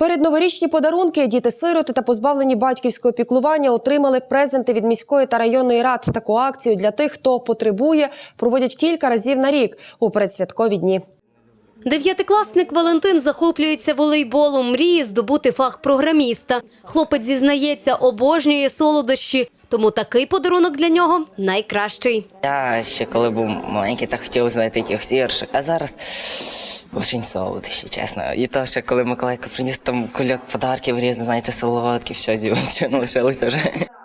Передноворічні подарунки діти-сироти та позбавлені батьківського піклування отримали презенти від міської та районної рад. Таку акцію для тих, хто потребує, проводять кілька разів на рік у передсвяткові дні. Дев'ятикласник Валентин захоплюється волейболом, мріє здобути фах програміста. Хлопець зізнається, обожнює солодощі, тому такий подарунок для нього найкращий. Я ще коли був маленький, так хотів знайти якихось іграшок, а зараз лише солодощі, чесно. І то, що коли Миколайко приніс там кульок подарків різних, знаєте, солодкі, все зівчено лишилося вже.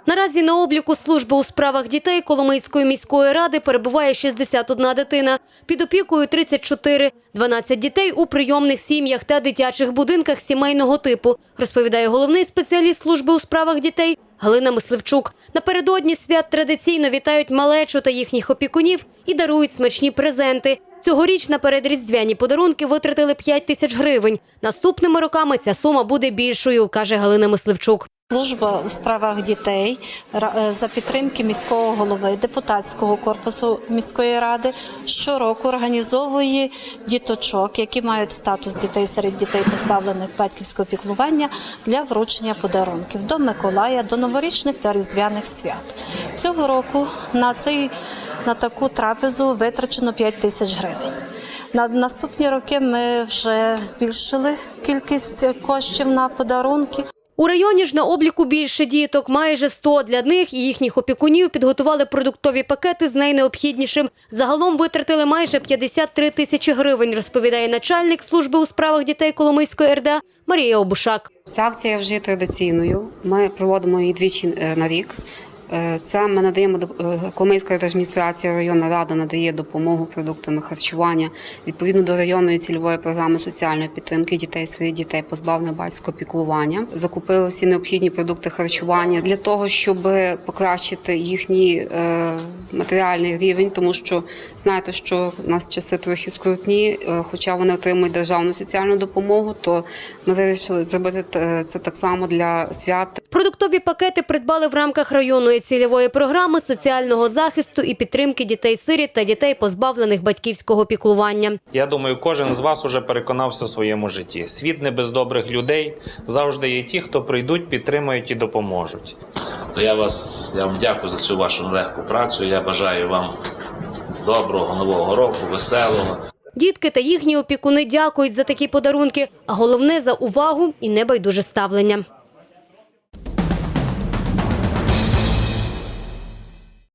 Наразі на обліку служби у справах дітей Коломийської міської ради перебуває 61 дитина. Під опікою 34. 12 дітей у прийомних сім'ях та дитячих будинках сімейного типу, розповідає головний спеціаліст служби у справах дітей Галина Мисливчук. Напередодні свят традиційно вітають малечу та їхніх опікунів і дарують смачні презенти. Цьогоріч на передріздвяні подарунки витратили 5 тисяч гривень. Наступними роками ця сума буде більшою, каже Галина Мисливчук. Служба у справах дітей е, за підтримки міського голови депутатського корпусу міської ради щороку організовує діточок, які мають статус дітей серед дітей, позбавлених батьківського піклування для вручення подарунків до Миколая, до новорічних та різдвяних свят. Цього року на цей на таку трапезу витрачено 5 тисяч гривень. На наступні роки ми вже збільшили кількість коштів на подарунки. У районі ж на обліку більше діток, майже 100 для них і їхніх опікунів підготували продуктові пакети з найнеобхіднішим. Загалом витратили майже 53 тисячі гривень, розповідає начальник служби у справах дітей Коломийської РДА Марія Обушак. Ця акція вже традиційною. Ми проводимо її двічі е, на рік. Е, Це ми надаємо е, Коломийська адміністрація, районна рада надає допомогу продуктами харчування відповідно до районної цільової програми соціальної підтримки дітей серед дітей позбавлених батьківського піклування. Закупили всі необхідні продукти харчування для того, щоб покращити їхній е, матеріальний рівень, тому що знаєте, що у нас часи трохи скрутні, хоча вони отримують державну соціальну допомогу, то ми вирішили зробити це так само для свят Продуктові пакети придбали в рамках районної цільової програми соціального захисту і підтримки дітей-сиріт та дітей, позбавлених батьківського піклування. Я думаю, кожен з вас уже переконався в своєму житті. Світ не без добрих людей. Завжди є ті, хто прийдуть, підтримають і допоможуть. То я вас я вам дякую за цю вашу легку працю. Я бажаю вам доброго нового року, веселого. Дітки та їхні опікуни дякують за такі подарунки, а головне за увагу і небайдуже ставлення.